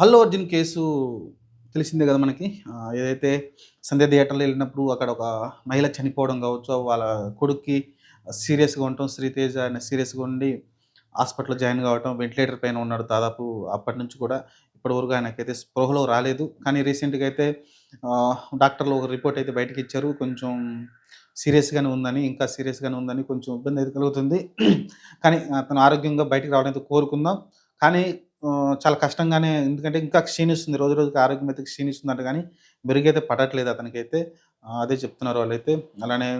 Allu Arjun case తెలిసిందే కదా మనకి. ఏదైతే సంధ్య థియేటర్‌లో వెళ్ళినప్పుడు అక్కడ ఒక మహిళ చనిపోవడం కావచ్చు, వాళ్ళ కొడుక్కి సీరియస్‌గా ఉండటం, శ్రీతేజ ఆయన సీరియస్‌గా ఉండి హాస్పిటల్‌లో జాయిన్ కావటం, వెంటిలేటర్ పైన ఉన్నాడు దాదాపు అప్పటినుంచి కూడా ఇప్పటివరకు ఆయనకైతే స్పృహలో రాలేదు. కానీ రీసెంట్‌గా అయితే డాక్టర్లు ఒక రిపోర్ట్ అయితే బయటకిచ్చారు. కొంచెం సీరియస్‌గానే ఉందని, ఇంకా సీరియస్‌గానే ఉందని కొంచెం ఇబ్బంది అయితే కలుగుతుంది. కానీ అతను ఆరోగ్యంగా బయటకు రావడం అయితే కోరుకుందాం. కానీ చాలా కష్టంగానే ఎందుకంటే ఇంకా క్షీణిస్తుంది. రోజు రోజుకి ఆరోగ్యం అయితే క్షీణిస్తుందంట కానీ మెరుగైతే పడట్లేదు అతనికైతే. అదే చెప్తున్నారు వాళ్ళైతే. అలానే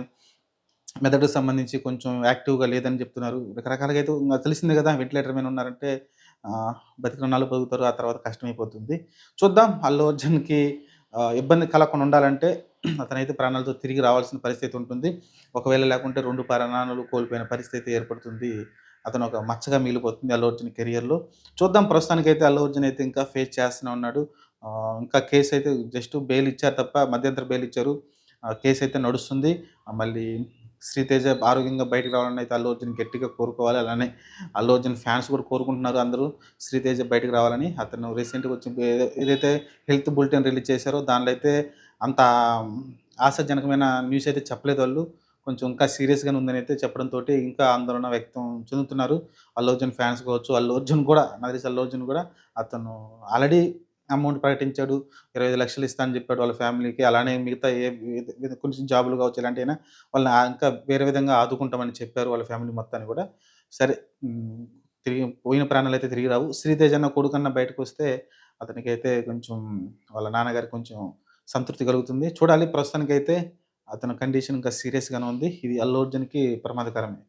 మెదడుకు సంబంధించి కొంచెం యాక్టివ్‌గా లేదని చెప్తున్నారు. రకరకాలుగా అయితే ఇంకా తెలిసిందే కదా! వెంటిలేటర్ మీద ఉన్నారంటే ఆహ్, పొదుగుతారు బతుకుతారు. ఆ తర్వాత కష్టమైపోతుంది. చూద్దాం అల్లు అర్జున్‌కి ఇబ్బంది కలగకుండా ఉండాలంటే అతనైతే ప్రాణాలతో తిరిగి రావాల్సిన పరిస్థితి ఉంటుంది. ఒకవేళ లేకుంటే రెండు ప్రాణాలు కోల్పోయిన పరిస్థితి ఏర్పడుతుంది. అతను ఒక మచ్చగా మిగిలిపోతుంది అల్లు అర్జున్ కెరియర్‌లో. చూద్దాం ప్రస్తుతానికైతే అల్లు అర్జున్ అయితే ఇంకా ఫేస్ చేస్తూనే ఉన్నాడు. ఇంకా కేస్ అయితే జస్ట్ బెయిల్ ఇచ్చారు తప్ప మధ్యంతర బెయిల్ ఇచ్చారు. కేసు కేస్ అయితే నడుస్తుంది. మళ్ళీ శ్రీతేజ ఆరోగ్యంగా బయటకు రావాలని అయితే అల్లు అర్జున్ గట్టిగా కోరుకోవాలి. అలానే అల్లు అర్జున్ ఫ్యాన్స్ కూడా కోరుకుంటున్నారు అందరూ శ్రీతేజ బయటకు రావాలని. అతను రీసెంట్‌గా వచ్చి ఏదైతే హెల్త్ బులెటిన్ రిలీజ్ చేశారో దాంట్లో అయితే అంత ఆశాజనకమైన న్యూస్ అయితే చెప్పలేదు వాళ్ళు. కొంచెం ఇంకా సీరియస్‌గానే ఉందని అయితే చెప్పడంతో ఇంకా ఆందోళన వ్యక్తం చెందుతున్నారు. అల్లు అర్జున్ ఫ్యాన్స్ కావచ్చు, అల్లు అర్జున్ కూడా నాకు తెలిసి అల్లు అర్జున్ కూడా అతను ఆల్రెడీ అమౌంట్ ప్రకటించాడు. 25,00,000 ఇస్తా అని చెప్పాడు వాళ్ళ ఫ్యామిలీకి. అలానే మిగతా ఏ కొంచెం జాబులు కావచ్చు ఇలాంటివైనా వాళ్ళని ఇంకా వేరే విధంగా ఆదుకుంటామని చెప్పారు వాళ్ళ ఫ్యామిలీ మొత్తాన్ని కూడా. సరే తిరిగి పోయిన ప్రాణాలైతే తిరిగి రావు. శ్రీతేజ్ అన్న కొడుకన్నా బయటకొస్తే అతనికైతే కొంచెం వాళ్ళ నాన్నగారికి కొంచెం సంతృప్తి కలుగుతుంది. చూడాలి ప్రస్తుతానికైతే అతని కండిషన్ ఇంకా సీరియస్‌గానే ఉంది. ఇది అల్లు అర్జున్‌కి ప్రమాదకరమే.